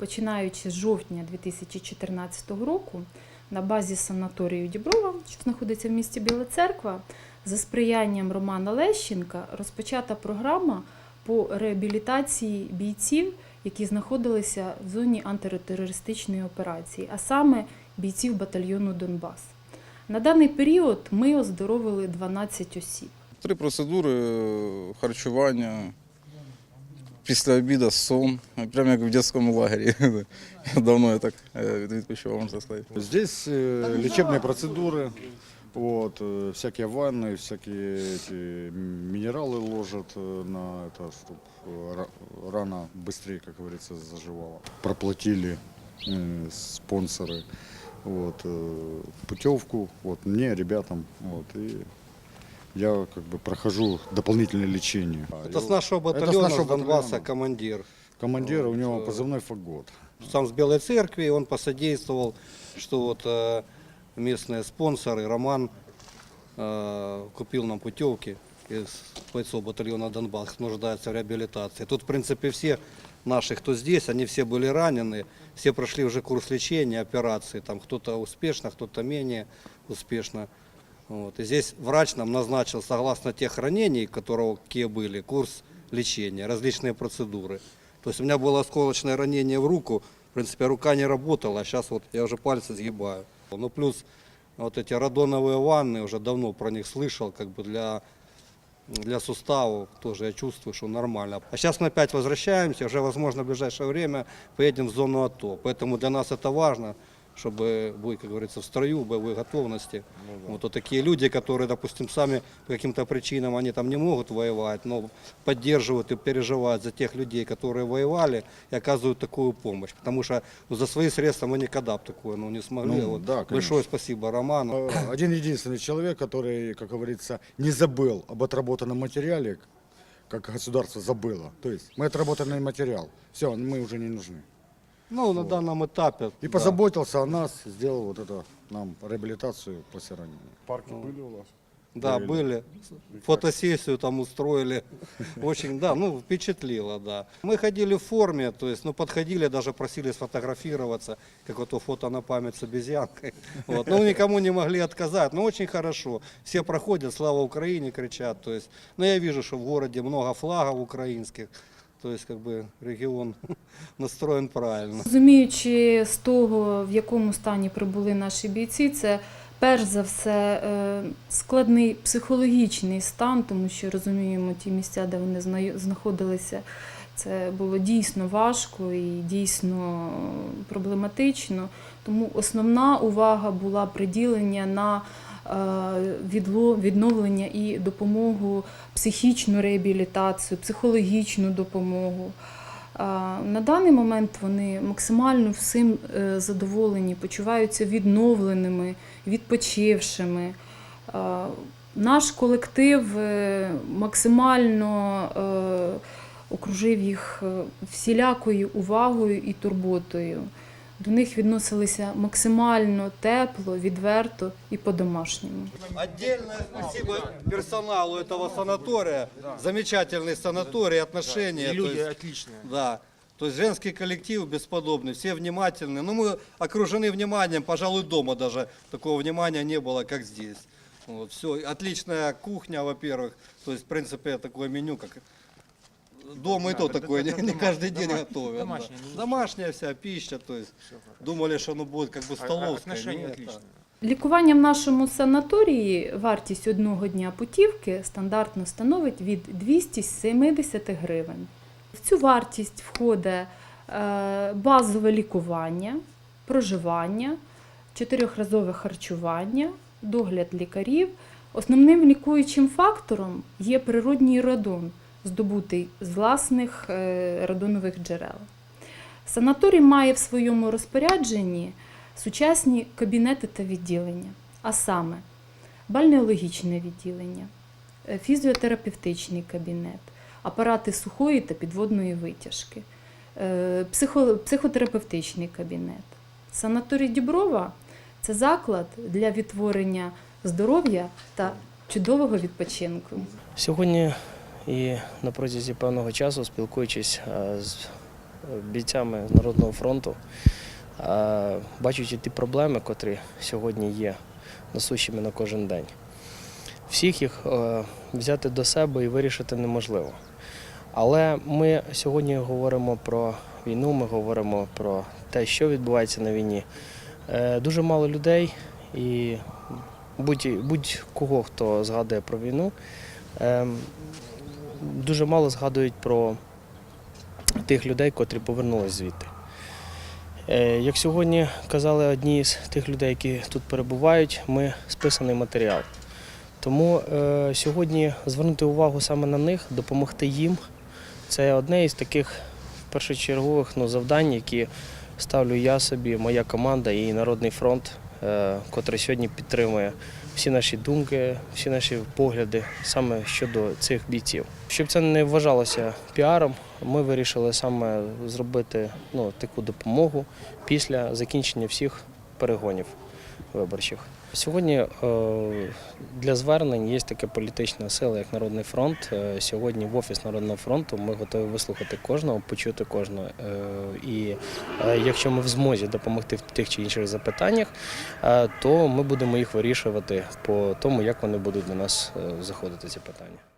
Починаючи з жовтня 2014 року на базі санаторію Діброва, що знаходиться в місті Біла Церква, за сприянням Романа Лещенка розпочата програма по реабілітації бійців, які знаходилися в зоні антитерористичної операції, а саме бійців батальйону Донбас. На даний період ми оздоровили 12 осіб. Три процедури е, харчування, після обіду сон, прямо як в дитячому лагері. Давно я так е, відпочивав, можна сказати. Здесь э, лечебные процедуры, вот, э, всякие ванны, всякие эти минералы ложат э, на это, чтобы рана быстрее, как говорится, заживала. Проплатили э, спонсоры вот, э, путевку вот, мне, ребятам. Вот, и я как бы прохожу дополнительное лечение. Это с нашего Это с батальона, нашего Донбасса, батальона. командир. Командир, у него Вот, э, позывной «Фагот». Сам с Белой Церкви, он посодействовал, что вот э, местные спонсоры, Роман э, купил нам путевки из бойцов батальона Донбасс, кто нуждается в реабилитации. Тут, в принципе, все наши, кто здесь, они все были ранены, все прошли уже курс лечения, операции, там кто-то успешно, кто-то менее успешно. Вот. И здесь врач нам назначил, согласно тех ранений, которые какие были, курс лечения, различные процедуры. То есть у меня было осколочное ранение в руку, в принципе, рука не работала, а сейчас вот я уже пальцы сгибаю. Ну, плюс вот эти радоновые ванны, уже давно про них слышал, как бы для, для суставов тоже я чувствую, что нормально. А сейчас мы опять возвращаемся, уже, возможно, в ближайшее время поедем в зону АТО. Поэтому для нас это важно, чтобы быть, как говорится, в строю, в боевой готовности. Вот, вот такие люди, которые, допустим, сами по каким-то причинам, они там не могут воевать, но поддерживают и переживают за тех людей, которые воевали, и оказывают такую помощь. Потому что ну, за свои средства мы никогда бы такое ну, не смогли. Ну, вот, да, конечно. большое спасибо Роману. Э, Один единственный человек, который, как говорится, не забыл об отработанном материале, как государство забыло. То есть мы отработанный материал. Все, мы уже не нужны. Ну, на данном этапе. И да. позаботился о нас, сделал вот это нам реабилитацию после ранения. Парки были у вас? Да, Были. были. Фотосессию там устроили. Очень, да, ну, впечатлило, да. Мы ходили в форме, то есть, ну, подходили, даже просили сфотографироваться, как вот то фото на память с обезьянкой. Вот. Ну, никому не могли отказать, но очень хорошо. Все проходят, слава Украине, кричат. То есть, ну, я вижу, что в городе много флагов украинских. То есть, как бы, регион настроен правильно. Розуміючи з того, в якому стані прибули наші бійці, це перш за все е, складний психологічний стан, тому що розуміємо ті місця, де вони зна- знаходилися. Це було дійсно важко і дійсно проблематично. Тому основна увага була приділення на відновлення і допомогу, психічну реабілітацію, психологічну допомогу. На даний момент вони максимально всім е, задоволені, почуваються відновленими, відпочившими. Наш колектив е, максимально е, окружив їх е, всілякою увагою і турботою. До них відносилися максимально тепло, відверто і по-домашньому. Отдельное спасибо персоналу этого санатория. Замечательный санаторий, отношения. И то люди есть- отличные. Да. То есть женский коллектив бесподобный, все внимательны. Ну, мы окружены вниманием, пожалуй, дома даже такого внимания не было, как здесь. Вот, все. Отличная кухня, во-первых. То есть, в принципе, такое меню, как дома и то это- такое, это не, не дома- каждый день дома- готовят. да. домашняя, ну, Домашняя вся пища, то есть думали, что оно будет как бы А- а столовская. Отношения Нет, отличные. Лікування в нашому санаторії вартість одного дня путівки стандартно становить від 270 гривень. В цю вартість входить е, базове лікування, проживання, чотирьохразове харчування, догляд лікарів. Основним лікуючим фактором є природній радон, здобутий з власних е, радонових джерел. Санаторій має в своєму розпорядженні сучасні кабінети та відділення, а саме бальнеологічне відділення, е, фізіотерапевтичний кабінет, апарати сухої та підводної витяжки, е, психотерапевтичний кабінет. Санаторій Діброва це заклад для відтворення здоров'я та чудового відпочинку. Сьогодні і на протязі певного часу, спілкуючись е, з бійцями Народного фронту, е, бачачи ті проблеми, котрі сьогодні є насущими на кожен день. Всіх їх е, взяти до себе і вирішити неможливо. Але ми сьогодні говоримо про війну, ми говоримо про те, що відбувається на війні. Е, Дуже мало людей і будь- будь-кого, хто згадує про війну, ем, дуже мало згадують про тих людей, котрі повернулись звідти. Е, Як сьогодні казали одні з тих людей, які тут перебувають, ми списаний матеріал. Тому е, сьогодні звернути увагу саме на них, допомогти їм. Це одне із таких першочергових ну, завдань, які ставлю я собі, моя команда і Народний фронт, котрий сьогодні підтримує всі наші думки, всі наші погляди саме щодо цих бійців. Щоб це не вважалося піаром, ми вирішили саме зробити ну, таку допомогу після закінчення всіх перегонів виборчих. Сьогодні е, для звернень є така політична сила, як Народний фронт. Е, Сьогодні в офіс Народного фронту ми готові вислухати кожного, почути кожного. Е, І якщо ми в змозі допомогти в тих чи інших запитаннях, то ми будемо їх вирішувати по тому, як вони будуть до нас заходити ці питання.